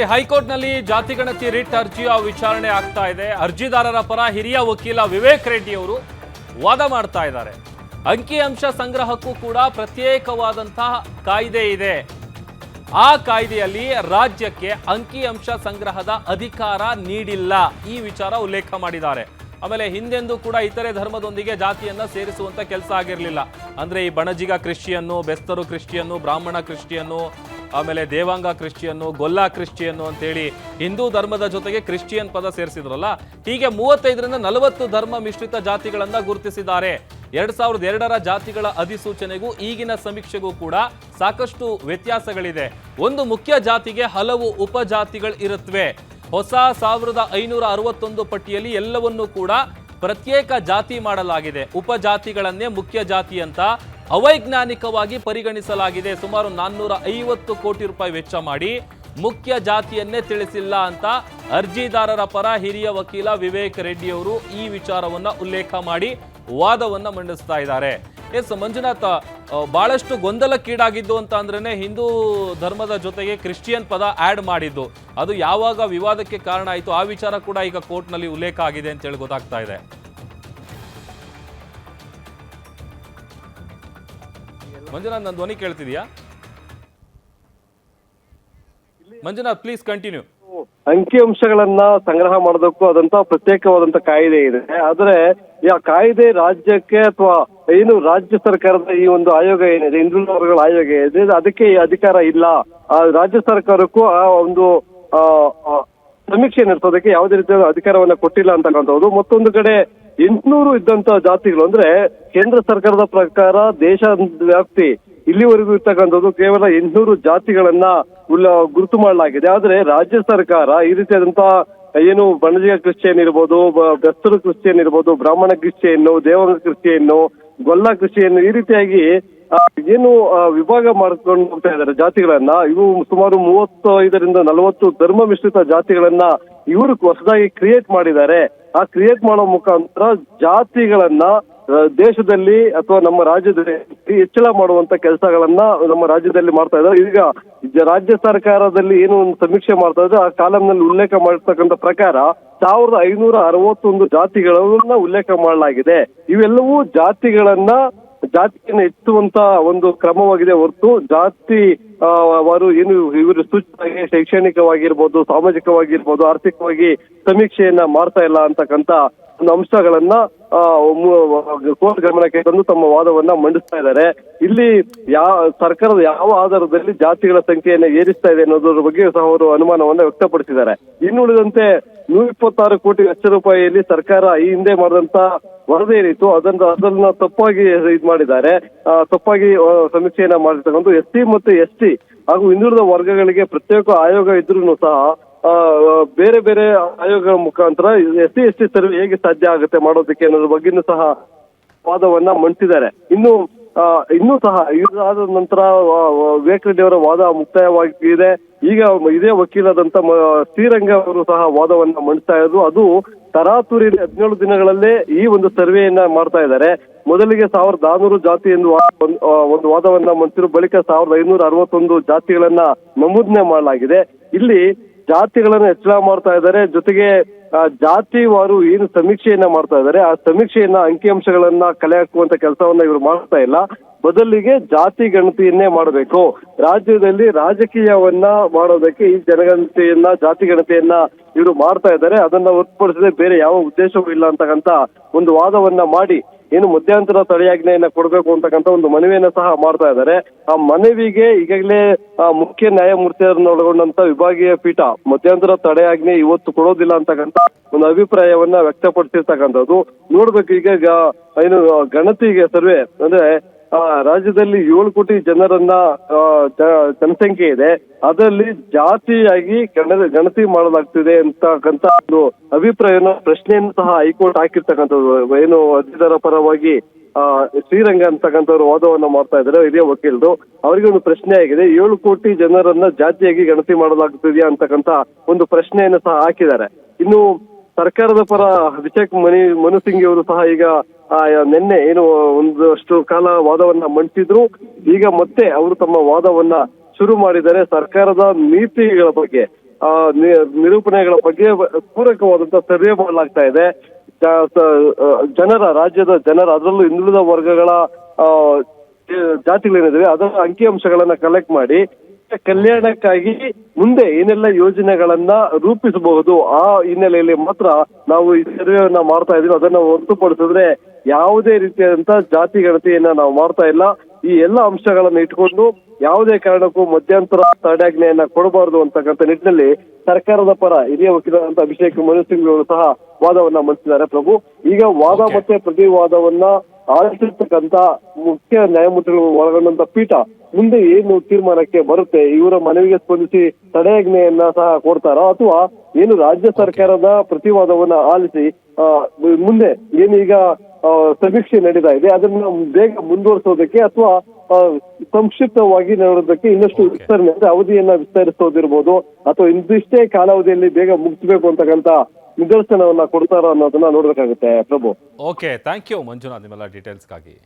ನೋಡಿ ಹೈಕೋರ್ಟ್ನಲ್ಲಿ ಜಾತಿ ಗಣತಿ ರಿಟ್ ಅರ್ಜಿಯ ವಿಚಾರಣೆ ಆಗ್ತಾ ಇದೆ. ಅರ್ಜಿದಾರರ ಪರ ಹಿರಿಯ ವಕೀಲ ವಿವೇಕ್ ರೆಡ್ಡಿ ಅವರು ವಾದ ಮಾಡ್ತಾ ಇದ್ದಾರೆ. ಅಂಕಿಅಂಶ ಸಂಗ್ರಹಕ್ಕೂ ಕೂಡ ಪ್ರತ್ಯೇಕವಾದಂತಹ ಕಾಯ್ದೆ ಇದೆ. ಆ ಕಾಯ್ದೆಯಲ್ಲಿ ರಾಜ್ಯಕ್ಕೆ ಅಂಕಿಅಂಶ ಸಂಗ್ರಹದ ಅಧಿಕಾರ ನೀಡಿಲ್ಲ. ಈ ವಿಚಾರ ಉಲ್ಲೇಖ ಮಾಡಿದ್ದಾರೆ. ಆಮೇಲೆ ಹಿಂದೆಂದೂ ಕೂಡ ಇತರೆ ಧರ್ಮದೊಂದಿಗೆ ಜಾತಿಯನ್ನ ಸೇರಿಸುವಂತ ಕೆಲಸ ಆಗಿರಲಿಲ್ಲ. ಅಂದ್ರೆ ಈ ಬಣಜಿಗ ಕ್ರಿಶ್ಚಿಯನ್ನು ಬೆಸ್ತರು ಕ್ರಿಶ್ಚಿಯನ್ನು ಬ್ರಾಹ್ಮಣ ಕ್ರಿಶ್ಚಿಯನ್ನು ಆಮೇಲೆ ದೇವಾಂಗ ಕ್ರಿಶ್ಚಿಯನ್ನು, ಗೊಲ್ಲಾ ಕ್ರಿಶ್ಚಿಯನ್ನು ಅಂತೇಳಿ ಹಿಂದೂ ಧರ್ಮದ ಜೊತೆಗೆ ಕ್ರಿಶ್ಚಿಯನ್ ಪದ ಸೇರಿಸಿದ್ರಲ್ಲ, ಹೀಗೆ ಮೂವತ್ತೈದರಿಂದ ನಲವತ್ತು ಧರ್ಮ ಮಿಶ್ರಿತ ಜಾತಿಗಳನ್ನ ಗುರುತಿಸಿದ್ದಾರೆ. ಎರಡ್ ಸಾವಿರದ ಎರಡರ ಜಾತಿಗಳ ಅಧಿಸೂಚನೆಗೂ ಈಗಿನ ಸಮೀಕ್ಷೆಗೂ ಕೂಡ ಸಾಕಷ್ಟು ವ್ಯತ್ಯಾಸಗಳಿದೆ. ಒಂದು ಮುಖ್ಯ ಜಾತಿಗೆ ಹಲವು ಉಪಜಾತಿಗಳು ಇರುತ್ತವೆ ಹೊಸ ಸಾವಿರದ ಐನೂರ ಅರವತ್ತೊಂದು ಪಟ್ಟಿಯಲ್ಲಿ ಎಲ್ಲವನ್ನೂ ಕೂಡ ಪ್ರತ್ಯೇಕ ಜಾತಿ ಮಾಡಲಾಗಿದೆ. ಉಪಜಾತಿಗಳನ್ನೇ ಮುಖ್ಯ ಜಾತಿ ಅಂತ ಅವೈಜ್ಞಾನಿಕವಾಗಿ ಪರಿಗಣಿಸಲಾಗಿದೆ. ಸುಮಾರು ನಾನ್ನೂರ ಐವತ್ತು ಕೋಟಿ ರೂಪಾಯಿ ವೆಚ್ಚ ಮಾಡಿ ಮುಖ್ಯ ಜಾತಿಯನ್ನೇ ತಿಳಿಸಿಲ್ಲ ಅಂತ ಅರ್ಜಿದಾರರ ಪರ ಹಿರಿಯ ವಕೀಲ ವಿವೇಕ್ ರೆಡ್ಡಿ ಅವರು ಈ ವಿಚಾರವನ್ನ ಉಲ್ಲೇಖ ಮಾಡಿ ವಾದವನ್ನ ಮಂಡಿಸ್ತಾ ಇದ್ದಾರೆ. ಎಸ್, ಮಂಜುನಾಥ ಬಹಳಷ್ಟು ಗೊಂದಲಕ್ಕೀಡಾಗಿದ್ದು ಅಂತ ಅಂದ್ರೆ ಹಿಂದೂ ಧರ್ಮದ ಜೊತೆಗೆ ಕ್ರಿಶ್ಚಿಯನ್ ಪದ ಆಡ್ ಮಾಡಿದ್ದು. ಅದು ಯಾವಾಗ ವಿವಾದಕ್ಕೆ ಕಾರಣ ಆಯಿತು ಆ ವಿಚಾರ ಕೂಡ ಈಗ ಕೋರ್ಟ್ನಲ್ಲಿ ಉಲ್ಲೇಖ ಆಗಿದೆ ಅಂತ ಹೇಳಿ ಗೊತ್ತಾಗ್ತಾ ಇದೆ. ಮಂಜುನಾಥ್ ನನ್ನ ಧ್ವನಿ ಕೇಳ್ತಿದ್ಯಾ? ಮಂಜುನಾಥ್ ಪ್ಲೀಸ್ ಕಂಟಿನ್ಯೂ ಅಂಕಿಅಂಶಗಳನ್ನ ಸಂಗ್ರಹ ಮಾಡೋದಕ್ಕೂ ಅದಂತ ಪ್ರತ್ಯೇಕವಾದಂತ ಕಾಯ್ದೆ ಇದೆ. ಆದ್ರೆ ಆ ಕಾಯ್ದೆ ರಾಜ್ಯಕ್ಕೆ ಅಥವಾ ಏನು ರಾಜ್ಯ ಸರ್ಕಾರದ ಈ ಒಂದು ಆಯೋಗ ಏನಿದೆ ಹಿಂದುಳಿದ ವರ್ಗಗಳ ಆಯೋಗ ಇದೆ ಅದಕ್ಕೆ ಈ ಅಧಿಕಾರ ಇಲ್ಲ. ಆ ರಾಜ್ಯ ಸರ್ಕಾರಕ್ಕೂ ಆ ಒಂದು ಸಮೀಕ್ಷೆ ನಡೆಸೋದಕ್ಕೆ ಯಾವುದೇ ರೀತಿಯ ಅಧಿಕಾರವನ್ನ ಕೊಟ್ಟಿಲ್ಲ ಅಂತಕ್ಕಂಥದ್ದು ಮತ್ತೊಂದು ಕಡೆ ಎಂಟ್ನೂರು ಇದ್ದಂತ ಜಾತಿಗಳು ಅಂದ್ರೆ ಕೇಂದ್ರ ಸರ್ಕಾರದ ಪ್ರಕಾರ ದೇಶ ವ್ಯಾಪ್ತಿ ಇಲ್ಲಿವರೆಗೂ ಇರ್ತಕ್ಕಂಥದ್ದು ಕೇವಲ ಎಂಟ್ನೂರು ಜಾತಿಗಳನ್ನ ಗುರುತು ಮಾಡಲಾಗಿದೆ. ಆದ್ರೆ ರಾಜ್ಯ ಸರ್ಕಾರ ಈ ರೀತಿಯಾದಂತ ಏನು ಬಣಜಿಗ ಕ್ರಿಶ್ಚಿಯನ್ ಇರ್ಬೋದು ಬೆಸ್ತರು ಕ್ರಿಶ್ಚಿಯನ್ ಇರ್ಬೋದು, ಬ್ರಾಹ್ಮಣ ಕ್ರಿಶ್ಚಿಯನ್ನು ದೇವಂಗ ಕ್ರಿಶ್ಚಿಯನ್ನು ಗೊಲ್ಲ ಕ್ರಿಶ್ಚಿಯನ್ ಈ ರೀತಿಯಾಗಿ ಏನು ವಿಭಾಗ ಮಾಡ್ಕೊಂಡು ಹೋಗ್ತಾ ಇದ್ದಾರೆ ಜಾತಿಗಳನ್ನ. ಇವು ಸುಮಾರು ಮೂವತ್ತೈದರಿಂದ ನಲವತ್ತು ಧರ್ಮ ಮಿಶ್ರಿತ ಜಾತಿಗಳನ್ನ ಇವರು ಹೊಸದಾಗಿ ಕ್ರಿಯೇಟ್ ಮಾಡಿದ್ದಾರೆ. ಆ ಕ್ರಿಯೇಟ್ ಮಾಡೋ ಮುಖಾಂತರ ಜಾತಿಗಳನ್ನ ದೇಶದಲ್ಲಿ ಅಥವಾ ನಮ್ಮ ರಾಜ್ಯದಲ್ಲಿ ಹೆಚ್ಚಳ ಮಾಡುವಂತ ಕೆಲಸಗಳನ್ನ ನಮ್ಮ ರಾಜ್ಯದಲ್ಲಿ ಮಾಡ್ತಾ ಇದ್ದಾರೆ. ಈಗ ರಾಜ್ಯ ಸರ್ಕಾರದಲ್ಲಿ ಏನು ಒಂದು ಸಮೀಕ್ಷೆ ಮಾಡ್ತಾ ಇದ್ದಾರೆ, ಆ ಕಾಲಂನಲ್ಲಿ ಉಲ್ಲೇಖ ಮಾಡಿರ್ತಕ್ಕಂಥ ಪ್ರಕಾರ ಸಾವಿರದ ಐನೂರ ಅರವತ್ತೊಂದು ಜಾತಿಗಳನ್ನ ಉಲ್ಲೇಖ ಮಾಡಲಾಗಿದೆ. ಇವೆಲ್ಲವೂ ಜಾತಿಗಳನ್ನ, ಜಾತಿಯನ್ನು ಹೆಚ್ಚುವಂತ ಒಂದು ಕ್ರಮವಾಗಿದೆ ಹೊರತು ಜಾತಿ ಅವರು ಏನು ಇವರು ಸೂಚಿತವಾಗಿ ಶೈಕ್ಷಣಿಕವಾಗಿರ್ಬೋದು, ಸಾಮಾಜಿಕವಾಗಿರ್ಬೋದು, ಆರ್ಥಿಕವಾಗಿ ಸಮೀಕ್ಷೆಯನ್ನ ಮಾಡ್ತಾ ಇಲ್ಲ ಅಂತಕ್ಕಂತ ಒಂದು ಅಂಶಗಳನ್ನ ಕೋರ್ಟ್ ಗಮನಕ್ಕೆ ತಂದು ತಮ್ಮ ವಾದವನ್ನ ಮಂಡಿಸ್ತಾ ಇದ್ದಾರೆ. ಇಲ್ಲಿ ಯಾವ ಸರ್ಕಾರದ ಯಾವ ಆಧಾರದಲ್ಲಿ ಜಾತಿಗಳ ಸಂಖ್ಯೆಯನ್ನ ಏರಿಸ್ತಾ ಇದೆ ಅನ್ನೋದ್ರ ಬಗ್ಗೆ ಸಹ ಅವರು ಅನುಮಾನವನ್ನ ವ್ಯಕ್ತಪಡಿಸಿದ್ದಾರೆ. ಇನ್ನುಳಿದಂತೆ ನೂರ ಇಪ್ಪತ್ತಾರು ಕೋಟಿ ಲಕ್ಷ ರೂಪಾಯಿಯಲ್ಲಿ ಸರ್ಕಾರ ಈ ಹಿಂದೆ ಮಾಡಿದಂತ ವರದಿ ಏನಿತ್ತು, ಅದನ್ನ ಅದನ್ನ ತಪ್ಪಾಗಿ ಇದು ಮಾಡಿದ್ದಾರೆ. ತಪ್ಪಾಗಿ ಸಮೀಕ್ಷೆಯನ್ನ ಮಾಡಿರ್ತಕ್ಕಂಥ ಎಸ್ ಸಿ ಮತ್ತು ಎಸ್ ಟಿ ಹಾಗೂ ಹಿಂದುಳಿದ ವರ್ಗಗಳಿಗೆ ಪ್ರತ್ಯೇಕ ಆಯೋಗ ಇದ್ರೂ ಸಹ ಬೇರೆ ಬೇರೆ ಆಯೋಗಗಳ ಮುಖಾಂತರ S C S T survey ಹೇಗೆ ಸಾಧ್ಯ ಆಗುತ್ತೆ ಮಾಡೋದಕ್ಕೆ ಅನ್ನೋದ್ರ ಬಗ್ಗೆನೂ ಸಹ ವಾದವನ್ನ ಮಂಡಿಸಿದ್ದಾರೆ. ಇನ್ನು ಇನ್ನೂ ಸಹ ಇದಾದ ನಂತರ ವಿವೇಕ್ ರೆಡ್ಡಿ ಅವರ ವಾದ ಮುಕ್ತಾಯವಾಗಿದೆ. ಈಗ ಇದೇ ವಕೀಲದಂತ ಶ್ರೀರಂಗ ಅವರು ಸಹ ವಾದವನ್ನ ಮಂಡಿಸ್ತಾ ಇರೋದು. ಅದು ತರಾತುರಿ ಹದಿನೇಳು ದಿನಗಳಲ್ಲೇ ಈ ಒಂದು ಸರ್ವೆಯನ್ನ ಮಾಡ್ತಾ ಇದ್ದಾರೆ. ಮೊದಲಿಗೆ ಸಾವಿರದ ನಾನೂರು ಜಾತಿ ಎಂದು ಒಂದು ವಾದವನ್ನ ಮಂಡಿಸಿರು ಬಳಿಕ ಸಾವಿರದ ಐನೂರ ಅರವತ್ತೊಂದು ಜಾತಿಗಳನ್ನ ನಮೂದನೆ ಮಾಡಲಾಗಿದೆ. ಇಲ್ಲಿ ಜಾತಿಗಳನ್ನ ಹೆಚ್ಚಳ ಮಾಡ್ತಾ ಇದ್ದಾರೆ. ಜೊತೆಗೆ ಜಾತಿವಾರು ಏನು ಸಮೀಕ್ಷೆಯನ್ನ ಮಾಡ್ತಾ ಇದ್ದಾರೆ. ಆ ಸಮೀಕ್ಷೆಯನ್ನ ಅಂಕಿಅಂಶಗಳನ್ನ ಕಲೆ ಹಾಕುವಂತ ಕೆಲಸವನ್ನ ಇವರು ಮಾಡ್ತಾ ಇಲ್ಲ. ಬದಲಿಗೆ ಜಾತಿ ಗಣತಿಯನ್ನೇ ಮಾಡಬೇಕು. ರಾಜ್ಯದಲ್ಲಿ ರಾಜಕೀಯವನ್ನ ಮಾಡೋದಕ್ಕೆ ಈ ಜನಗಣತಿಯನ್ನ, ಜಾತಿ ಗಣತಿಯನ್ನ ಇವರು ಮಾಡ್ತಾ ಇದ್ದಾರೆ. ಅದನ್ನ ಹೊರತುಪಡಿಸದೆ ಬೇರೆ ಯಾವ ಉದ್ದೇಶವೂ ಇಲ್ಲ ಅಂತಕ್ಕಂತ ಒಂದು ವಾದವನ್ನ ಮಾಡಿ ಏನು ಮಧ್ಯಂತರ ತಡೆಯಾಜ್ಞೆಯನ್ನ ಕೊಡಬೇಕು ಅಂತಕ್ಕಂತ ಒಂದು ಮನವಿಯನ್ನ ಸಹ ಮಾಡ್ತಾ ಇದ್ದಾರೆ. ಆ ಮನವಿಗೆ ಈಗಾಗಲೇ ಮುಖ್ಯ ನ್ಯಾಯಮೂರ್ತಿಯವರನ್ನ ಒಳಗೊಂಡಂತ ವಿಭಾಗೀಯ ಪೀಠ ಮಧ್ಯಂತರ ತಡೆಯಾಜ್ಞೆ ಇವತ್ತು ಕೊಡೋದಿಲ್ಲ ಅಂತಕ್ಕಂಥ ಒಂದು ಅಭಿಪ್ರಾಯವನ್ನ ವ್ಯಕ್ತಪಡಿಸಿರ್ತಕ್ಕಂಥದ್ದು. ನೋಡ್ಬೇಕು ಈಗ ಏನು ಗಣತಿಗೆ ಸರ್ವೆ, ಅಂದ್ರೆ ರಾಜ್ಯದಲ್ಲಿ ಏಳು ಕೋಟಿ ಜನರನ್ನ ಜನಸಂಖ್ಯೆ ಇದೆ. ಅದರಲ್ಲಿ ಜಾತಿಯಾಗಿ ಗಣ ಗಣತಿ ಮಾಡಲಾಗ್ತಿದೆ ಅಂತಕ್ಕಂತ ಒಂದು ಅಭಿಪ್ರಾಯನ, ಪ್ರಶ್ನೆಯನ್ನು ಸಹ ಹೈಕೋರ್ಟ್ ಹಾಕಿರ್ತಕ್ಕಂಥದ್ದು. ಏನು ಅರ್ಜಿದಾರ ಪರವಾಗಿ ಶ್ರೀರಂಗ ಅಂತಕ್ಕಂಥವ್ರು ವಾದವನ್ನ ಮಾಡ್ತಾ ಇದ್ದಾರೆ, ಹಿರಿಯ ವಕೀಲರು. ಅವರಿಗೆ ಒಂದು ಪ್ರಶ್ನೆ ಆಗಿದೆ. ಏಳು ಕೋಟಿ ಜನರನ್ನ ಜಾತಿಯಾಗಿ ಗಣತಿ ಮಾಡಲಾಗುತ್ತಿದೆಯಾ ಅಂತಕ್ಕಂತ ಒಂದು ಪ್ರಶ್ನೆಯನ್ನು ಸಹ ಹಾಕಿದ್ದಾರೆ. ಇನ್ನು ಸರ್ಕಾರದ ಪರ ಅಭಿಷೇಕ್ ಮನಿ, ಮನು ಸಿಂಗ್ ಅವರು ಸಹ ಈಗ ನಿನ್ನೆ ಏನು ಒಂದಷ್ಟು ಕಾಲ ವಾದವನ್ನ ಮಂಡಿಸಿದ್ರು. ಈಗ ಮತ್ತೆ ಅವರು ತಮ್ಮ ವಾದವನ್ನ ಶುರು ಮಾಡಿದರೆ ಸರ್ಕಾರದ ನೀತಿಗಳ ಬಗ್ಗೆ ಆ, ನಿರೂಪಣೆಗಳ ಬಗ್ಗೆ ಪೂರಕವಾದಂತ ಸರ್ವೆ ಮಾಡಲಾಗ್ತಾ ಇದೆ. ಜನರ ರಾಜ್ಯದ ಜನರ ಅದರಲ್ಲೂ ಹಿಂದುಳಿದ ವರ್ಗಗಳ ಜಾತಿಗಳೇನಿದಾವೆ ಅದರ ಅಂಕಿಅಂಶಗಳನ್ನ ಕಲೆಕ್ಟ್ ಮಾಡಿ ಕಲ್ಯಾಣಕ್ಕಾಗಿ ಮುಂದೆ ಏನೆಲ್ಲ ಯೋಜನೆಗಳನ್ನ ರೂಪಿಸಬಹುದು ಆ ಹಿನ್ನೆಲೆಯಲ್ಲಿ ಮಾತ್ರ ನಾವು ಈ ಸರ್ವೆಯನ್ನ ಮಾಡ್ತಾ ಇದೀವಿ. ಅದನ್ನ ಹೊರತುಪಡಿಸಿದ್ರೆ ಯಾವುದೇ ರೀತಿಯಾದಂತಹ ಜಾತಿ ಗಣತಿಯನ್ನ ನಾವು ಮಾಡ್ತಾ ಇಲ್ಲ. ಈ ಎಲ್ಲ ಅಂಶಗಳನ್ನ ಇಟ್ಕೊಂಡು ಯಾವುದೇ ಕಾರಣಕ್ಕೂ ಮಧ್ಯಂತರ ತಡೆಯಾಜ್ಞೆಯನ್ನ ಕೊಡಬಾರದು ಅಂತಕ್ಕಂಥ ನಿಟ್ಟಿನಲ್ಲಿ ಸರ್ಕಾರದ ಪರ ಹಿರಿಯ ವಕೀಲರಂತ ಅಭಿಷೇಕ್ ಮನು ಸಿಂಗ್ ಅವರು ಸಹ ವಾದವನ್ನ ಮಂಡಿಸಿದ್ದಾರೆ ಪ್ರಭು. ಈಗ ವಾದ. ಮತ್ತೆ ಪ್ರತಿವಾದವನ್ನ ಆಲಿಸಿರ್ತಕ್ಕಂತ ಮುಖ್ಯ ನ್ಯಾಯಮೂರ್ತಿಗಳು ಒಳಗೊಂಡಂತ ಪೀಠ ಮುಂದೆ ಏನು ತೀರ್ಮಾನಕ್ಕೆ ಬರುತ್ತೆ ಇವರ ಮನವಿಗೆ ಸ್ಪಂದಿಸಿ ತಡೆಯಾಜ್ಞೆಯನ್ನ ಸಹ ಕೊಡ್ತಾರೋ ಅಥವಾ ಏನು ರಾಜ್ಯ ಸರ್ಕಾರದ ಪ್ರತಿವಾದವನ್ನ ಆಲಿಸಿ ಮುಂದೆ ಏನೀಗ ಸಮೀಕ್ಷೆ ನಡೀತಾ ಇದೆ. ಅದನ್ನ ಬೇಗ ಮುಂದುವರಿಸೋದಕ್ಕೆ ಅಥವಾ ಸಂಕ್ಷಿಪ್ತವಾಗಿ ನೋಡೋದಕ್ಕೆ ಇನ್ನಷ್ಟು. ವಿಸ್ತರಣೆ ಅಂದ್ರೆ ಅವಧಿಯನ್ನ ವಿಸ್ತರಿಸೋದಿರ್ಬೋದು ಅಥವಾ ಇಂದಿಷ್ಟೇ ಕಾಲಾವಧಿಯಲ್ಲಿ ಬೇಗ ಮುಗಿಸ್ಬೇಕು ಅಂತಕ್ಕಂತ ನಿದರ್ಶನವನ್ನ ಕೊಡ್ತಾರ ಅನ್ನೋದನ್ನ ನೋಡ್ಬೇಕಾಗುತ್ತೆ. Prabhu. Okay thank you Manjunath ನಿಮ್ಮೆಲ್ಲ ಡೀಟೇಲ್ಸ್ಗಾಗಿ